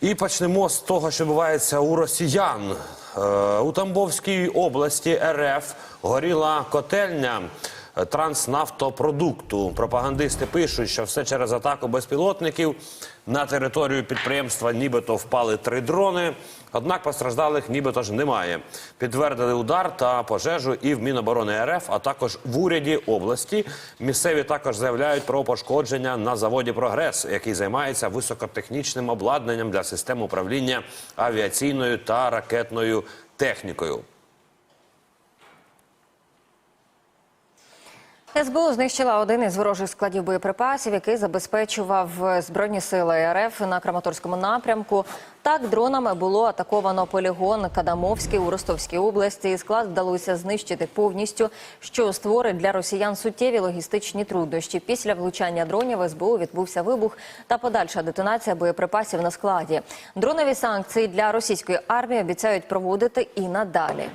І почнемо з того, що бувається у росіян. Е, У Тамбовській області РФ горіла котельня транснафтопродукту. Пропагандисти пишуть, що все через атаку безпілотників на територію підприємства нібито впали три дрони. Однак постраждалих нібито ж немає. Підтвердили удар та пожежу і в Міноборони РФ, а також в уряді області. Місцеві також заявляють про пошкодження на заводі Прогрес, який займається високотехнічним обладнанням для систем управління авіаційною та ракетною технікою. СБУ знищила один із ворожих складів боєприпасів, який забезпечував збройні сили РФ на Краматорському напрямку. Так, дронами було атаковано полігон Кадамовський у Ростовській області. Склад вдалося знищити повністю, що створить для росіян суттєві логістичні труднощі. Після влучання дронів СБУ відбувся вибух та подальша детонація боєприпасів на складі. Дронові санкції для російської армії обіцяють проводити і надалі.